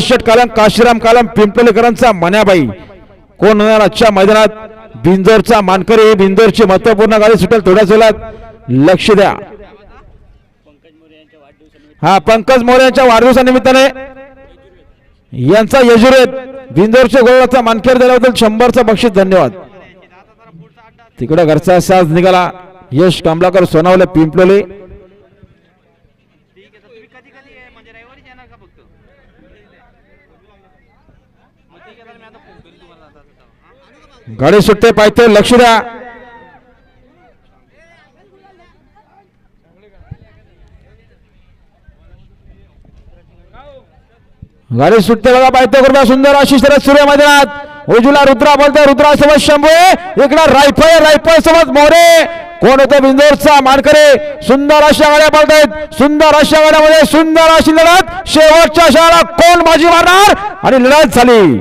शेट कालम काशीराम कालम पिंपलेकरांचा मन्याबाई कोण होणार आजच्या मैदानात? बिंजोरचा मानकरी बिंजोरची महत्त्वपूर्ण गाडी सुटेल थोड्याच वेळात. लक्ष द्या. हा पंकज मोरे यांच्या वाढदिवसानिमित्ताने यांचा यजुरेत बिंदोरच्या गोळाचा मानकेर दिल्याबद्दल शंभरचा बक्षीस धन्यवाद. तिकडे घरचा साज निघाला. यश कमलाकर सोनावले पिंपलोले ठीक आहे तर तुम्ही कधी कधी आहे म्हणजे रविवारीच येणार का फक्त? मग ठीक आहे मी आता फोन करीन तुम्हाला आता आता. गाडी सुटते पाहिजे लक्ष द्या गाडी सुटते बघा पाहिजे कृपया सुंदर आशिष शरद सूर्य मैदानात. उजूला रुद्रा बोलतोय रुद्रासोबत शंभू. इकडं रायफळ रायफळ सोबत मोरे. कोण होतं बिंदोरचा मानकरे. सुंदर अशा गाड्या पडतायत सुंदर अशा गाड्यामध्ये सुंदर अशी लढत. शेवटच्या शाळा कोण बाजी मारणार? आणि लढत झाली.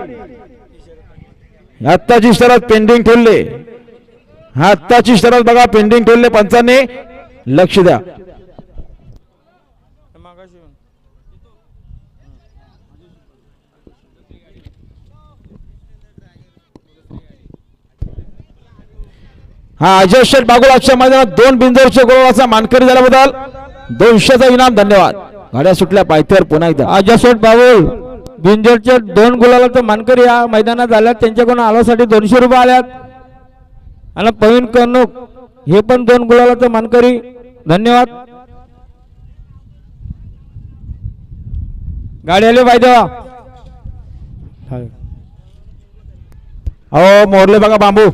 आत्ताची शरद पेंडिंग ठेवले. आत्ताची शरद बघा पेंडिंग ठेवले. पंचांनी लक्ष द्या. हा अजय शेठ बागुलाच्या मैदानात दोन बिंदूरचे गोळाचा मानकरी झाल्याबद्दल दोनशेचा इनाम धन्यवाद. गाड्या सुटल्या पायथ्यावर पुन्हा एकदा. अजयशेठ बाबुल बिंजोरचे दोन गुलाला मानकरी या मैदानात आल्यात. त्यांच्याकडून आलोसाठी दोनशे रुपये आल्यात. आणि प्रवीण कर्णूक हे पण दोन गुलाला मानकरी. धन्यवाद. गाडी आली पाहिजे अहो मोरले बघा बांबू.